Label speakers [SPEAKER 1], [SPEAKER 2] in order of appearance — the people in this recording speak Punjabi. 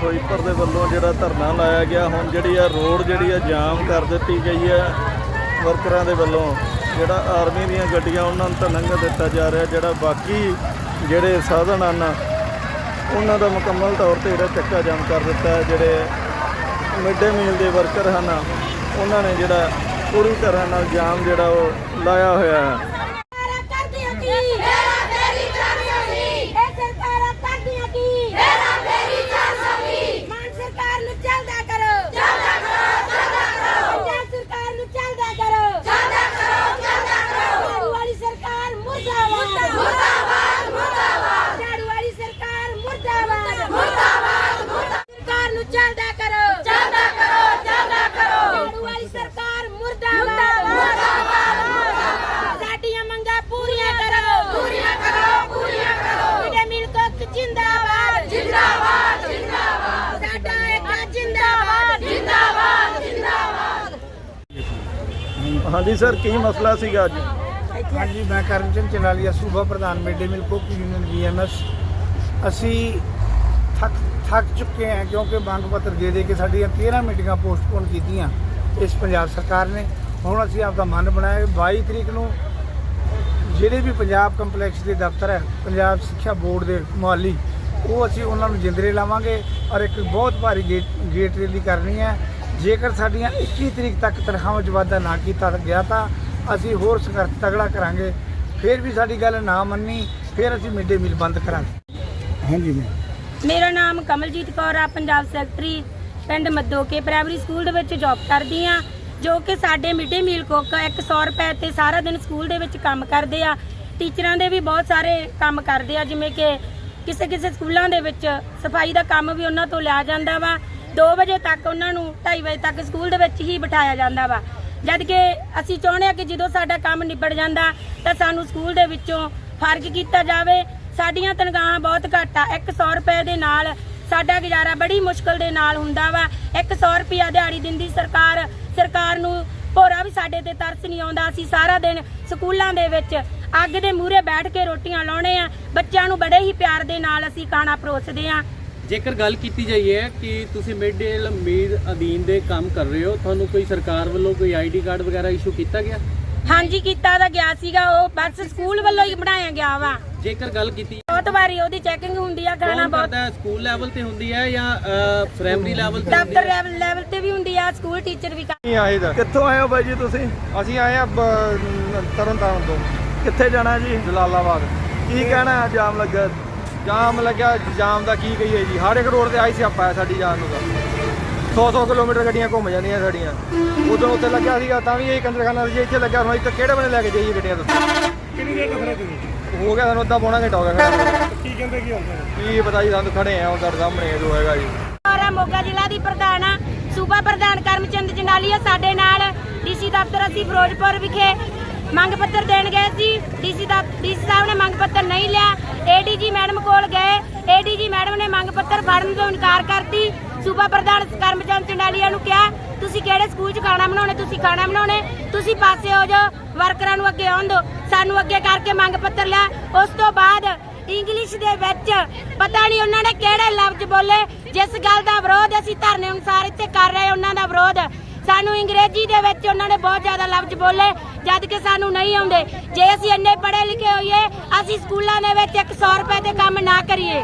[SPEAKER 1] ਫਿਰੋਜ਼ਪੁਰ ਦੇ ਵੱਲੋਂ ਜਿਹੜਾ ਧਰਨਾ ਲਾਇਆ ਗਿਆ, ਹੁਣ ਜਿਹੜੀ ਆ ਰੋਡ ਜਿਹੜੀ ਆ ਜਾਮ ਕਰ ਦਿੱਤੀ ਗਈ ਹੈ ਵਰਕਰਾਂ ਦੇ ਵੱਲੋਂ। ਜਿਹੜਾ ਆਰਮੀ ਦੀਆਂ ਗੱਡੀਆਂ ਉਹਨਾਂ ਨੂੰ ਤਾਂ ਲੰਘ ਦਿੱਤਾ ਜਾ ਰਿਹਾ, ਜਿਹੜਾ ਬਾਕੀ ਜਿਹੜੇ ਸਾਧਨ ਹਨ, ਉਹਨਾਂ ਦਾ ਮੁਕੰਮਲ ਤੌਰ ਤੇ ਜਿਹੜਾ ਚੱਕਾ ਜਾਮ ਕਰ ਦਿੱਤਾ ਹੈ। ਜਿਹੜੇ ਮਿਡ ਮੀਲ ਦੇ ਵਰਕਰ ਹਨ, ਉਹਨਾਂ ਨੇ ਜਿਹੜਾ ਪੂਰੀ ਤਰ੍ਹਾਂ ਨਾਲ ਜਾਮ ਜਿਹੜਾ ਉਹ ਲਾਇਆ ਹੋਇਆ ਹੈ
[SPEAKER 2] ਸਰਕਾਰਾਂ ਕਰਦੀਆਂ ਕੀ ਮੇਰਾ ਤੇਰੀ 420 ਇਹ ਸਰਕਾਰਾਂ ਕਰਦੀਆਂ ਕੀ ਮੇਰਾ ਤੇਰੀ 420 ਮਾਨ ਸਰਕਾਰ ਨੂੰ ਚੱਲਦਾ ਕਰੋ ਚੱਲਦਾ ਕਰੋ ਚੱਲਦਾ ਕਰੋ ਪੰਜਾਬ ਸਰਕਾਰ ਨੂੰ ਚੱਲਦਾ ਕਰੋ ਚੱਲਦਾ ਕਰੋ ਚੱਲਦਾ ਕਰੋ ਝਾੜੂ ਵਾਲੀ ਸਰਕਾਰ ਮੁਰਦਾਬਾਦ ਮੁਰਦਾਬਾਦ ਮੁਰਦਾਬਾਦ ਝਾੜੂ ਵਾਲੀ ਸਰਕਾਰ ਮੁਰਦਾਬਾਦ ਮੁਰਦਾਬਾਦ ਸਰਕਾਰ ਨੂੰ ਚੱਲਦਾ ਕਰੋ ਚੱਲਦਾ ਕਰੋ ਚੱਲਦਾ ਕਰੋ ਝਾੜੂ ਵਾਲੀ ਸਰਕਾਰ ਮੁਰਦਾਬਾਦ ਮੁਰਦਾਬਾਦ ਸਾਡੀਆਂ ਮੰਗਾਂ ਪੂਰੀਆਂ ਕਰੋ ਪੂਰੀਆਂ ਕਰੋ ਪੂਰੀਆਂ ਕਰੋ ਮਿਡੇ ਮਿਲ ਕੋਕ ਜਿੰਦਾਬਾਦ ਜਿੰਦਾਬਾਦ ਜਿੰਦਾਬਾਦ ਸਾਡਾ ਇੱਕ ਜਿੰਦਾਬਾਦ ਜਿੰਦਾਬਾਦ ਜਿੰਦਾਬਾਦ
[SPEAKER 1] ਹਾਂਜੀ ਸਰ, ਕੀ ਮਸਲਾ ਸੀਗਾ ਅੱਜ?
[SPEAKER 3] ਹਾਂਜੀ, ਮੈਂ ਕਰਮਚੰਦ ਚਨਾਲੀਆ ਸੂਬਾ ਪ੍ਰਧਾਨ mid day meal cook union BMS ਅਸੀਂ ਥੱਕ ਥੱਕ ਚੁੱਕੇ ਹਾਂ ਕਿਉਂਕਿ ਮੰਗ ਪੱਤਰ ਦੇ ਦੇ ਕੇ ਸਾਡੀਆਂ 13 ਮੀਟਿੰਗਾਂ ਪੋਸਟਪੋਨ ਕੀਤੀਆਂ ਇਸ ਪੰਜਾਬ ਸਰਕਾਰ ਨੇ। ਹੁਣ ਅਸੀਂ ਆਪਦਾ ਮਨ ਬਣਾਇਆ 22 ਤਰੀਕ ਨੂੰ ਜਿਹੜੇ ਵੀ ਪੰਜਾਬ ਕੰਪਲੈਕਸ ਦੇ ਦਫ਼ਤਰ ਹੈ, ਪੰਜਾਬ ਸਿੱਖਿਆ ਬੋਰਡ ਦੇ ਮੁਹਾਲੀ, ਉਹ ਅਸੀਂ ਉਹਨਾਂ ਨੂੰ ਜਿੰਦਰੇ ਲਾਵਾਂਗੇ ਔਰ ਇੱਕ ਬਹੁਤ ਭਾਰੀ ਗੇਟ ਗੇਟ ਰੈਲੀ ਕਰਨੀ ਹੈ। ਜੇਕਰ ਸਾਡੀਆਂ 21 ਤਰੀਕ ਤੱਕ ਤਨਖਾਹਾਂ 'ਚ ਵਾਧਾ ਨਾ ਕੀਤਾ ਗਿਆ ਤਾਂ ਅਸੀਂ ਹੋਰ ਸੰਘਰਸ਼ ਤਗੜਾ ਕਰਾਂਗੇ। ਫਿਰ ਵੀ ਸਾਡੀ ਗੱਲ ਨਾ ਮੰਨੀ, ਫਿਰ ਅਸੀਂ ਮਿਡ ਮੀਲ ਬੰਦ ਕਰਾਂਗੇ। ਹਾਂਜੀ ਮੈਂ
[SPEAKER 4] ਮੇਰਾ ਨਾਮ ਕਮਲਜੀਤ ਕੌਰ ਆ, ਪੰਜਾਬ ਸੈਕਟਰੀ, ਪਿੰਡ ਮੱਦੋਕੇ ਪ੍ਰਾਇਮਰੀ ਸਕੂਲ ਦੇ ਵਿੱਚ ਜੌਬ ਕਰਦੀ ਆ, ਜੋ ਕਿ ਸਾਡੇ ਮਿਡ ਮੀਲ ਕੁੱਕ 100 ਰੁਪਏ ਤੇ ਸਾਰਾ ਦਿਨ ਸਕੂਲ ਦੇ ਵਿੱਚ ਕੰਮ ਕਰਦੇ ਆ। ਟੀਚਰਾਂ ਦੇ ਵੀ ਬਹੁਤ ਸਾਰੇ ਕੰਮ ਕਰਦੇ ਆ, ਜਿਵੇਂ ਕਿ ਕਿਸੇ ਕਿਸੇ ਸਕੂਲਾਂ ਦੇ ਵਿੱਚ ਸਫ਼ਾਈ ਦਾ ਕੰਮ ਵੀ ਉਹਨਾਂ ਤੋਂ ਲਿਆ ਜਾਂਦਾ ਵਾ। 2 ਵਜੇ ਤੱਕ ਉਹਨਾਂ ਨੂੰ 2:30 ਵਜੇ ਤੱਕ ਸਕੂਲ ਦੇ ਵਿੱਚ ਹੀ ਬਿਠਾਇਆ ਜਾਂਦਾ ਵਾ। ਜਦ ਕਿ ਅਸੀਂ ਚਾਹੁੰਦੇ ਆ ਕਿ ਜਦੋਂ ਸਾਡਾ ਕੰਮ ਨਿਬੜ ਜਾਂਦਾ, ਤਾਂ ਸਾਨੂੰ ਸਕੂਲ ਦੇ ਵਿੱਚੋਂ ਫ਼ਰਕ ਕੀਤਾ ਜਾਵੇ। ਸਾਡੀਆਂ ਤਨਖਾਹਾਂ ਬਹੁਤ ਘੱਟ ਆ। 100 ਰੁਪਏ ਦੇ ਨਾਲ ਸਾਡਾ ਗੁਜ਼ਾਰਾ ਬੜੀ ਮੁਸ਼ਕਲ ਦੇ ਨਾਲ ਹੁੰਦਾ ਵਾ। 100 ਰੁਪਿਆ ਦਿਹਾੜੀ ਦਿੰਦੀ ਸਰਕਾਰ ਸਰਕਾਰ ਨੂੰ ਭੋਰਾ ਵੀ ਸਾਡੇ ਤੇ ਤਰਸ ਨਹੀਂ ਆਉਂਦਾ। ਅਸੀਂ ਸਾਰਾ ਦਿਨ ਸਕੂਲਾਂ ਦੇ ਵਿੱਚ ਅੱਗ ਦੇ ਮੂਹਰੇ ਬੈਠ ਕੇ ਰੋਟੀਆਂ ਲਾਉਣੇ ਆ। ਬੱਚਿਆਂ ਨੂੰ ਬੜੇ ਹੀ ਪਿਆਰ ਦੇ ਨਾਲ ਅਸੀਂ ਖਾਣਾ ਪਰੋਸਦੇ ਆ।
[SPEAKER 5] ਜੇਕਰ ਗੱਲ ਕੀਤੀ ਜਾਈਏ ਕਿ ਤੁਸੀਂ ਮਿਡ ਡੇ ਮੀਲ ਅਧੀਨ ਦੇ ਕੰਮ ਕਰ ਰਹੇ ਹੋ ਤੁਹਾਨੂੰ ਕੋਈ ਸਰਕਾਰ ਵੱਲੋਂ ਕੋਈ ਆਈਡੀ ਕਾਰਡ ਵਗੈਰਾ ਇਸ਼ੂ ਕੀਤਾ ਗਿਆ?
[SPEAKER 4] ਹਾਂਜੀ ਕੀਤਾ ਤਾਂ ਗਿਆ ਸੀਗਾ ਉਹ ਬਸ ਸਕੂਲ ਵੱਲੋਂ ਹੀ ਬਣਾਇਆ ਗਿਆ ਵਾ।
[SPEAKER 5] ਜੇਕਰ ਗੱਲ ਕੀਤੀ
[SPEAKER 4] ਬਹੁਤ ਵਾਰੀ ਉਹਦੀ ਚੈਕਿੰਗ ਹੁੰਦੀ ਆ ਖਾਣਾ
[SPEAKER 5] ਕੌਣ
[SPEAKER 4] ਬਹੁਤ
[SPEAKER 5] ਕਰਦਾ? ਹੈ ਸਕੂਲ ਲੈਵਲ ਤੇ ਹੁੰਦੀ ਹੈ ਜਾਂ ਪ੍ਰਾਇਮਰੀ ਲੈਵਲ ਤੇ ਹੁੰਦੀ
[SPEAKER 4] ਦਫ਼ਤਰ
[SPEAKER 5] ਹੈ
[SPEAKER 4] ਲੈਵਲ ਲੈਵਲ ਤੇ ਵੀ ਹੁੰਦੀ ਆ ਸਕੂਲ ਟੀਚਰ ਵੀ ਕਰ
[SPEAKER 3] ਨਹੀਂ ਆਏ ਦਾ
[SPEAKER 1] ਕਿੱਥੋਂ ਆਏ ਹੋ ਬਾਈ ਜੀ ਤੁਸੀਂ?
[SPEAKER 3] ਅਸੀਂ ਆਏ ਆ ਤਰਨ ਤਾਰਨ ਤੋਂ।
[SPEAKER 1] ਕਿੱਥੇ ਜਾਣਾ ਜੀ?
[SPEAKER 3] ਜਲਾਲਾਬਾਦ।
[SPEAKER 1] ਕੀ ਕਹਿਣਾ ਹੈ ਜਾਮ ਲੱਗਾ?
[SPEAKER 3] ਜਾਮ ਲੱਗਿਆ ਜਾਮ ਦਾ ਕੀ ਕਹੀਏ ਜੀ? ਹਰ ਇੱਕ ਰੋਡ ਤੇ ਆਈ ਸਿਆਪਾ ਹੈ ਸਾਡੀ ਜਾਨ ਨੂੰ ਤਾਂ। 100-100 ਕਿਲੋਮੀਟਰ ਗੱਡੀਆਂ ਘੁੰਮ ਜਾਂਦੀਆਂ ਸਾਡੀਆਂ। ਉਦੋਂ ਉੱਥੇ ਲੱਗਿਆ ਸੀਗਾ ਤਾਂ ਵੀ ਇਹ ਕੰਦਰਖਾਨਾ ਸੀ ਇੱਥੇ ਲੱਗਿਆ ਹੁਣ ਇੱਥੇ ਕਿਹੜੇ ਬਣੇ ਲੈ ਕੇ ਜਾਈਏ ਗੱਡੀਆਂ ਤੋਂ?
[SPEAKER 6] ਕਿੰਨੀ ਦੇਰ ਖੜੇ ਤੁਸੀਂ?
[SPEAKER 3] ਹੋ ਗਿਆ ਸਾਨੂੰ ਅੱਧਾ ਪੌਣਾ ਘੰਟਾ ਹੋ ਗਿਆ ਖੜੇ।
[SPEAKER 6] ਕੀ ਕਹਿੰਦੇ ਕੀ ਹੁੰਦਾ
[SPEAKER 3] ਕੀ ਪਤਾ ਜੀ ਸਾਨੂੰ ਖੜੇ ਆ ਤੁਹਾਡੇ ਸਾਹਮਣੇ ਜੋ ਹੈਗਾ ਜੀ।
[SPEAKER 4] ਆ ਮੋਗਾ ਜ਼ਿਲ੍ਹਾ ਦੀ ਪ੍ਰਧਾਨ ਆ। ਸੂਬਾ ਪ੍ਰਧਾਨ ਕਰਮਚੰਦ ਜਨਾਲੀਆ ਸਾਡੇ ਨਾਲ। ਡੀਸੀ ਦਫ਼ਤਰ ਅਸੀਂ ਫਿਰੋਜ਼ਪੁਰ ਵਿਖੇ ਮੰਗ ਪੱਤਰ ਦੇਣ ਗਏ ਸੀ। ਡੀਸੀ ਦਾ ਡੀਸੀ ਸਾਹਿਬ ਨੇ ਮੰਗ ਪੱਤਰ ਨਹੀਂ ਲਿਆ। ਏਡੀਜੀ ਮੈਡਮ ਕੋਲ ਗਏ। ਏਡੀਜੀ ਮੈਡਮ ਨੇ ਮੰਗ ਪੱਤਰ ਫੜਨ ਤੋਂ ਇਨਕਾਰ ਕਰਤੀ। ਸੂਬਾ ਪ੍ਰਧਾਨ ਕਰਮਚੰਦ ਜਨਾਲੀਆ ਨੂੰ ਕਿਹਾ, ਤੁਸੀਂ ਕਿਹੜੇ ਸਕੂਲ 'ਚ ਖਾਣਾ ਬਣਾਉਣੇ? ਤੁਸੀਂ ਖਾਣਾ ਬਣਾਉਣੇ? ਤੁਸੀਂ ਪਾਸੇ ਹੋ ਜਾਓ, ਵਰਕਰਾਂ ਨੂੰ ਅੱਗੇ ਆਉਣ ਦਿਓ ਸਾਨੂੰ ਅੱਗੇ ਕਰਕੇ ਮੰਗ ਪੱਤਰ ਲਿਆ। ਉਸ ਤੋਂ ਬਾਅਦ ਇੰਗਲਿਸ਼ ਦੇ ਵਿੱਚ ਪਤਾ ਨਹੀਂ ਉਹਨਾਂ ਨੇ ਕਿਹੜੇ ਲਫ਼ਜ਼ ਬੋਲੇ। ਜਿਸ ਗੱਲ ਦਾ ਵਿਰੋਧ ਅਸੀਂ ਧਰਨੇ ਅਨੁਸਾਰ ਇੱਥੇ ਕਰ ਰਹੇ ਉਹਨਾਂ ਦਾ ਵਿਰੋਧ। ਸਾਨੂੰ ਅੰਗਰੇਜ਼ੀ ਦੇ ਵਿੱਚ ਉਹਨਾਂ ਨੇ ਬਹੁਤ ਜ਼ਿਆਦਾ ਲਫ਼ਜ਼ ਬੋਲੇ, ਜਦ ਕਿ ਸਾਨੂੰ ਨਹੀਂ ਆਉਂਦੇ। ਜੇ ਅਸੀਂ ਇੰਨੇ ਪੜ੍ਹੇ ਲਿਖੇ ਹੋਈਏ, ਅਸੀਂ ਸਕੂਲਾਂ ਦੇ ਵਿੱਚ 100 ਰੁਪਏ ਤੇ ਕੰਮ ਨਾ ਕਰੀਏ।